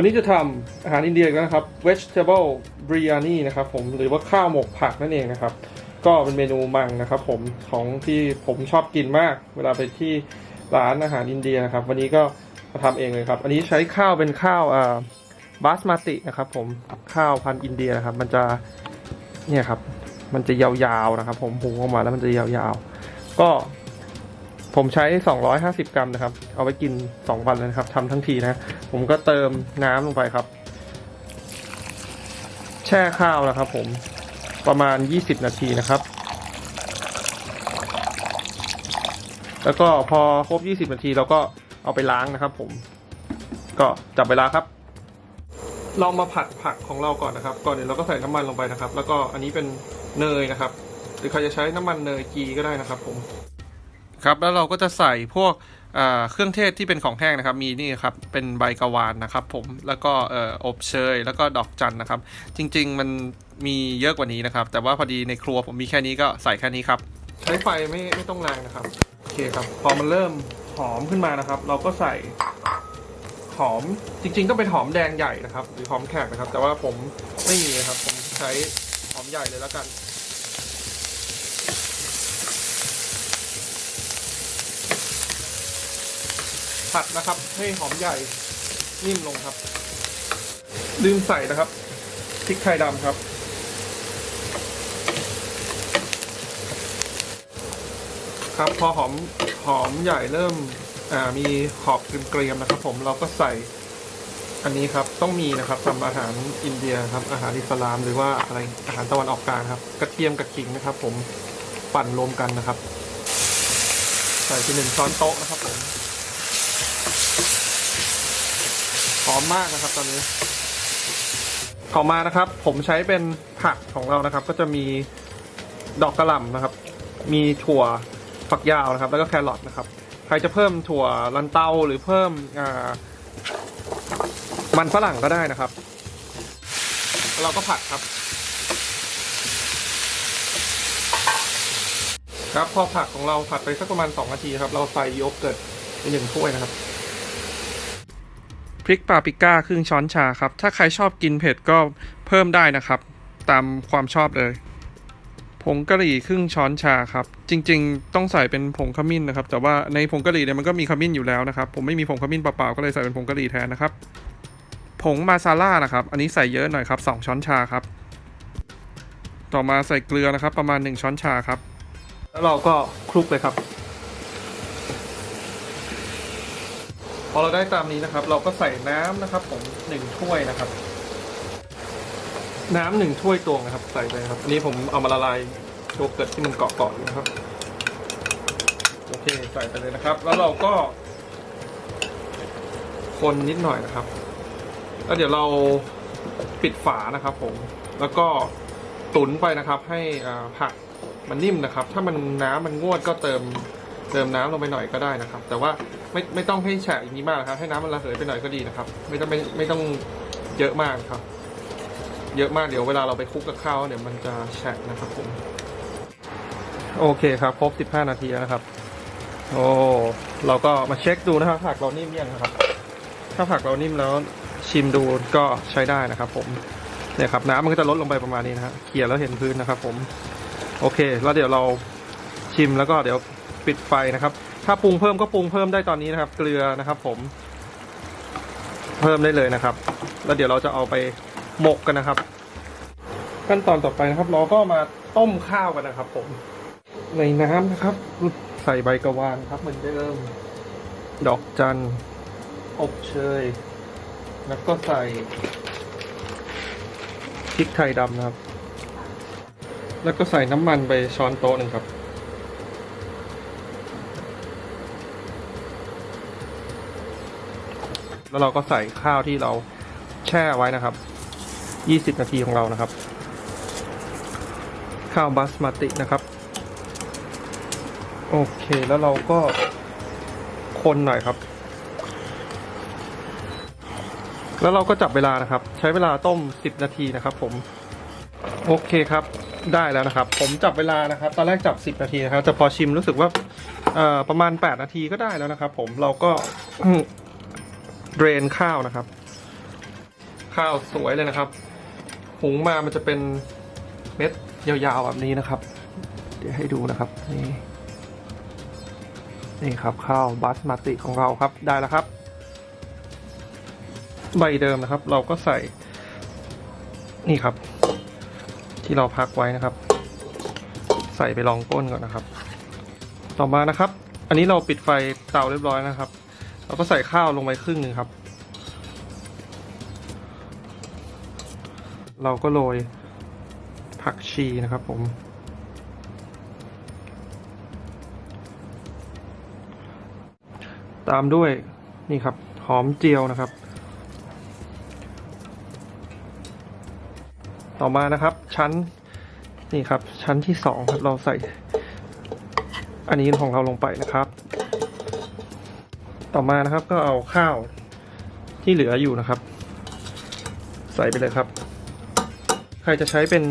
วันนี้จะทำอาหารอินเดียกแล้วนะครับ vegetable biryani นะครับผมหรือว่าข้าวหมกผักนั่นเองนะครับ ก็เป็นเมนูมังนะครับผมของที่ผมชอบกินมาก เวลาไปที่ร้านอาหารอินเดียนะครับ วันนี้ก็มาทำเองเลยครับ อันนี้ใช้ข้าวเป็นข้าวอ่าบาสมาตินะครับ ผมข้าวพันธุ์อินเดียนะครับ มันจะเนี่ยครับ มันจะยาวๆนะครับ ผมหุงออกมาแล้วมันจะยาวๆ ก็ ผมใช้ 250 กรัมนะครับ เอาไว้กิน 2 วันเลยนะครับทำทั้งทีนะ ผมก็เติมน้ำลงไปครับ แช่ข้าวนะครับ ผมประมาณ 20 นาทีนะครับ แล้วก็พอครบ 20 นาทีเราก็เอาไปล้างนะครับ ผม ก็จับเวลาครับ เรามาผัดผักของเราก่อนนะครับ ก่อนอื่นเราก็ใส่น้ำมันลงไปนะครับ แล้วก็อันนี้เป็นเนยนะครับ หรือใครจะใช้น้ำมันเนยกีก็ได้นะครับ ผม ครับแล้วเราก็จะใส่พวกเครื่องเทศที่เป็นของแห้งนะครับ มีนี่ครับ เป็นใบกะวานนะครับผม แล้วก็เอ่ออบเชย แล้วก็ดอกจันนะครับ จริง ๆ มันมีเยอะกว่านี้นะครับ แต่ว่าพอดีในครัวผมมีแค่นี้ก็ใส่แค่นี้ครับ ใช้ไฟไม่ไม่ต้องแรงนะครับ โอเคครับ พอมันเริ่มหอมขึ้นมานะครับ เราก็ใส่หอม จริง ๆ ก็เป็นหอมแดงใหญ่นะครับ หรือหอมแขกนะครับ แต่ว่าผมไม่มีนะครับ ผมใช้หอมใหญ่เลยแล้วกัน ผัดนะครับ ให้หอมใหญ่นิ่มลงครับ ลืมใส่นะครับพริกไทยดำครับ ครับพอหอมหอมใหญ่เริ่มมีขอบเกรียมๆนะครับ ผมเราก็ใส่อันนี้ครับต้องมีนะครับทำอาหารอินเดียครับ อาหารอิสลามหรือว่าอะไรอาหารตะวันออกกลางครับ กระเทียมกับขิงนะครับ ผมปั่นรวมกันนะครับ ใส่ไปหนึ่งช้อนโต๊ะนะครับผม หอมมากนะครับ ตอนนี้ต่อมานะครับ ผมใช้เป็นผักของเรานะครับ ก็จะมีดอกกระหล่ำนะครับ มีถั่วฝักยาวนะครับ แล้วก็แครอทนะครับ ใครจะเพิ่มถั่วลันเตาหรือเพิ่มมันฝรั่งก็ได้นะครับ เราก็ผัดครับ ครับพอผักของเราผัดไปสักประมาณ 2 นาทีครับ เราใส่โยเกิร์ตไปหนึ่งถ้วยนะครับ พริกปาปริก้าครึ่งช้อนชาครับ ถ้าใครชอบกินเผ็ดก็เพิ่มได้นะครับ ตามความชอบเลยผงกะหรี่ครึ่งช้อนชาครับ จริง ๆ ต้องใส่เป็นผงขมิ้นนะครับ แต่ว่าในผงกะหรี่เนี่ยมันก็มีขมิ้นอยู่แล้วนะครับ ผมไม่มีผงขมิ้นเปล่าๆก็เลยใส่เป็นผงกะหรี่แทนนะครับ ผงมาซาล่านะครับ อันนี้ใส่เยอะหน่อยครับ 2 ช้อนชาครับ ต่อมาใส่เกลือนะครับ ประมาณ 1 ช้อนชาครับ แล้วเราก็คลุกเลยครับ พอเราได้ตามนี้นะครับ เราก็ใส่น้ำนะครับผมหนึ่งถ้วยนะครับ น้ำหนึ่งถ้วยตวงนะครับ ใส่ไปครับอันนี้ผมเอามาละลายโยเกิร์ตที่มันเกาะๆอยู่นะครับโอเคใส่ไปเลยนะครับ แล้วเราก็ คนนิดหน่อยนะครับ แล้วเดี๋ยวเราปิดฝานะครับ ผม แล้วก็ตุ๋นไปนะครับ ให้ผักมันนิ่มนะครับ ถ้ามันน้ำมันงวดก็เติม เติมน้ำลงไปหน่อยก็ได้นะครับ แต่ว่าไม่ไม่ต้องให้แฉะอย่างนี้มากนะครับ ให้น้ำมันระเหยไปหน่อยก็ดีนะครับ ไม่ต้องไม่ไม่ต้องเยอะมากครับ เยอะมากเดี๋ยวเวลาเราไปคลุกกับข้าวเดี๋ยวมันจะแฉะนะครับผมโอเคครับครบ 15 นาทีแล้วนะครับ โอ้เราก็มาเช็คดูนะครับผักเรานิ่มยังนะครับ ถ้าผักเรานิ่มแล้วชิมดูก็ใช้ได้นะครับ ผมเนี่ยครับน้ำมันก็จะลดลงไปประมาณนี้นะฮะเขี่ยแล้วเห็นพื้นนะครับ ผม โอเค แล้วเดี๋ยวเราชิมแล้วก็เดี๋ยว ปิดไฟนะครับ ถ้าปรุงเพิ่มก็ปรุงเพิ่มได้ตอนนี้นะครับ เกลือนะครับ ผม เพิ่มได้เลยนะครับ แล้วเดี๋ยวเราจะเอาไปหมกกันนะครับ ขั้นตอนต่อไปนะครับ เราก็มาต้มข้าวกันนะครับ ผม ในน้ำนะครับ ใส่ใบกระวานครับเหมือนเดิมดอกจันอบเชย แล้วก็ใส่พริกไทยดำนะครับ แล้วก็ใส่น้ำมันไปช้อนโต๊ะหนึ่งครับ แล้วเราก็ใส่ข้าวที่เราแช่ไว้นะครับ 20 นาทีของเรานะครับ ข้าวบาสมาตินะครับ โอเคแล้วเราก็คนหน่อยครับ แล้วเราก็จับเวลานะครับ ใช้เวลาต้ม 10 นาทีนะครับ ผม โอเคครับได้แล้วนะครับ ผมจับเวลานะครับ ตอนแรกจับ 10 นาทีนะครับแต่พอชิมรู้สึกว่าประมาณ 8 นาทีก็ได้แล้วนะครับ ผมเราก็ เดรนข้าวนะครับ ข้าวสวยเลยนะครับ หุงมามันจะเป็นเม็ดยาวๆแบบนี้นะครับ เดี๋ยวให้ดูนะครับนี่นี่ครับข้าวบาสมาติของเราครับได้แล้วครับ ใบเดิมนะครับ เราก็ใส่ นี่ครับ ที่เราพักไว้นะครับ ใส่ไปรองก้นก่อนนะครับ ต่อมานะครับ อันนี้เราปิดไฟเตาเรียบร้อยนะครับ เราก็ใส่ข้าวลงไปครึ่งหนึ่งครับ เราก็โรยผักชีนะครับผม ตามด้วยนี่ครับ หอมเจียวนะครับ ต่อมานะครับ ชั้นนี่ครับ ชั้นที่สองครับเราใส่ อันนี้ของเราลงไปนะครับ ต่อมานะครับก็เอาข้าวที่เหลืออยู่นะครับ ใส่ไปเลยครับ ใครจะใช้เป็น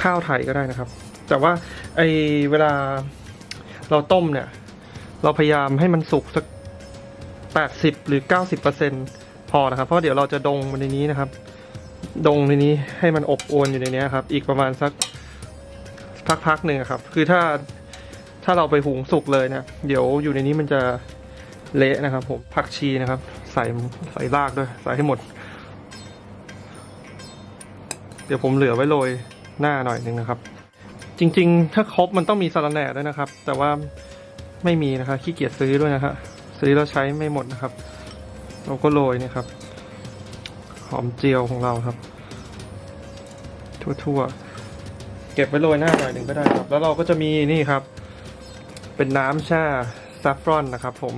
ข้าวไทยก็ได้นะครับ แต่ว่าไอเวลาเราต้มเนี่ย เราพยายามให้มันสุกสัก 80 หรือ 90%พอนะครับ เพราะเดี๋ยวเราจะดงมันในนี้นะครับ ดงในนี้ให้มันอบอวนอยู่ในนี้ครับ อีกประมาณสักพักๆหนึ่งครับ คือถ้าถ้าเราไปหุงสุกเลยเนี่ยเดี๋ยวอยู่ในนี้มันจะ เละนะครับผมผักชีนะครับ ใส่ใส่รากด้วย ใส่ให้หมด เดี๋ยวผมเหลือไว้โรยหน้าหน่อยหนึงนะครับ จริง ๆ ถ้าครบมันต้องมีสาระแหน่ด้วยนะครับ แต่ว่าไม่มีนะครับขี้เกียจซื้อด้วยนะครับซื้อแล้วใช้ไม่หมดนะครับ เราก็โรยนี่ครับ หอมเจียวของเราครับ ทั่วๆ เก็บไว้โรยหน้าหน่อยหนึ่งก็ได้ครับ แล้วเราก็จะมีนี่ครับ เป็นน้ำช่ซัฟฟรอนนะครับผม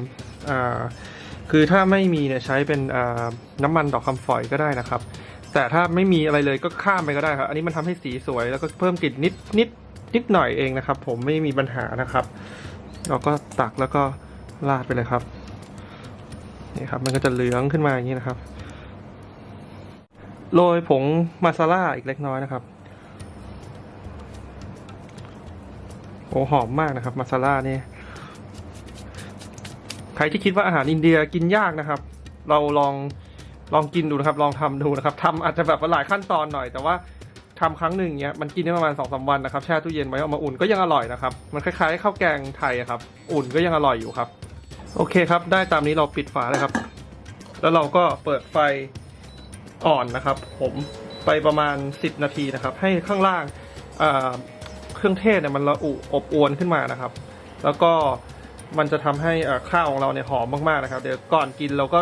คือถ้าไม่มีเนี่ยใช้เป็นน้ำมันดอกคำฝอยก็ได้นะครับ แต่ถ้าไม่มีอะไรเลยก็ข้ามไปก็ได้ครับ อันนี้มันทำให้สีสวยแล้วก็เพิ่มกลิ่นนิดนิดนิดหน่อยเองนะครับ ผมไม่มีปัญหานะครับ เราก็ตักแล้วก็ราดไปเลยครับนี่ครับ มันก็จะเหลืองขึ้นมาอย่างนี้นะครับโรยผงมาซาล่าอีกเล็กน้อยนะครับโอ้หอมมากนะครับมาซาล่านี่ ใครที่คิดว่าอาหารอินเดียกินยากนะครับ เราลองลองกินดูนะครับ ลองทำดูนะครับทำอาจจะแบบหลายขั้นตอนหน่อยแต่ว่าทำครั้งหนึ่งเนี้ยมันกินได้ประมาณสองสาวันนะครับแช่ตู้เย็นไว้เอามาอุ่นก็ยังอร่อยนะครับ มันคล้ายๆข้าวแกงไทยอะครับ อุ่นก็ยังอร่อยอยู่ครับ โอเคครับ ได้ตามนี้เราปิดฝาเลยครับ แล้วเราก็เปิดไฟอ่อนนะครับ ผมไปประมาณ 10 นาทีนะครับ ให้ข้างล่างเครื่องเทศเนี่ยมันระอุอบอวนขึ้นมานะครับ แล้วก็ มันจะทำให้อ่าข้าวของเราเนี่ยหอมมากๆนะครับ เดี๋ยวก่อนกินเราก็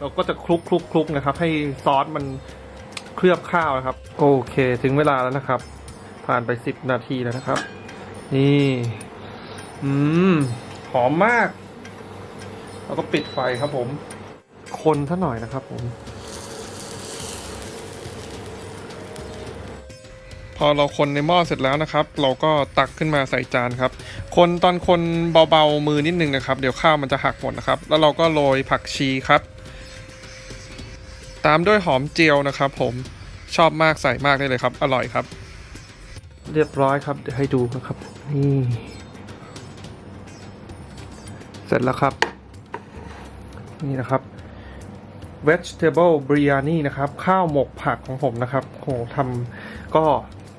เราก็จะคลุกคลุกคลุกนะครับ ให้ซอสมันเคลือบข้าวนะครับ โอเค ถึงเวลาแล้วนะครับ ผ่านไป10นาทีแล้วนะครับ นี่ อืม หอมมาก แล้วก็ปิดไฟครับผม คนซะหน่อยนะครับผม พอเราคนในหม้อเสร็จแล้วนะครับ เราก็ตักขึ้นมาใส่จานครับ คนตอนคนเบาๆมือนิดนึงนะครับ เดี๋ยวข้าวมันจะหักหมดนะครับ แล้วเราก็โรยผักชีครับ ตามด้วยหอมเจียวนะครับ ผมชอบมากใส่มากได้เลยครับ อร่อยครับ เรียบร้อยครับเดี๋ยวให้ดูนะครับนี่เสร็จแล้วครับ นี่นะครับ vegetable biryani นะครับ ข้าวหมกผักของผมนะครับโหทำก็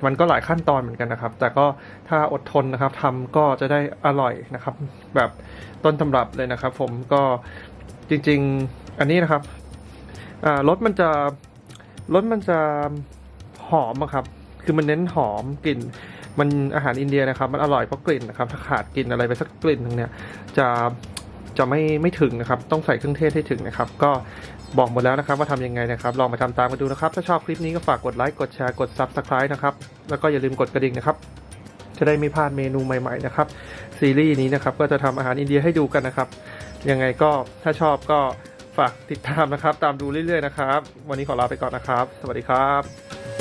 มันก็หลายขั้นตอนเหมือนกันนะครับ แต่ก็ถ้าอดทนนะครับทำก็จะได้อร่อยนะครับ แบบต้นตำรับเลยนะครับ ผมก็จริง ๆ อันนี้นะครับอ่ารสมันจะรสมันจะหอมอะครับ คือมันเน้นหอมกลิ่น มันอาหารอินเดียนะครับ มันอร่อยเพราะกลิ่นนะครับ ถ้าขาดกลิ่นอะไรไปสักกลิ่นหนึ่งเนี่ย จะ จะไม่ไม่ถึงนะครับ ต้องใส่เครื่องเทศให้ถึงนะครับ ก็บอกหมดแล้วนะครับว่าทำยังไงนะครับ ลองมาทำตามกันดูนะครับ ถ้าชอบคลิปนี้ก็ฝากกดไลค์กดแชร์กด Subscribe นะครับ แล้วก็อย่าลืมกดกระดิ่งนะครับ จะได้ไม่พลาดเมนูใหม่ๆนะครับซีรีส์นี้นะครับก็จะทำอาหารอินเดียให้ดูกันนะครับ ยังไงก็ถ้าชอบก็ฝากติดตามนะครับ ตามดูเรื่อยๆนะครับ วันนี้ขอลาไปก่อนนะครับ สวัสดีครับ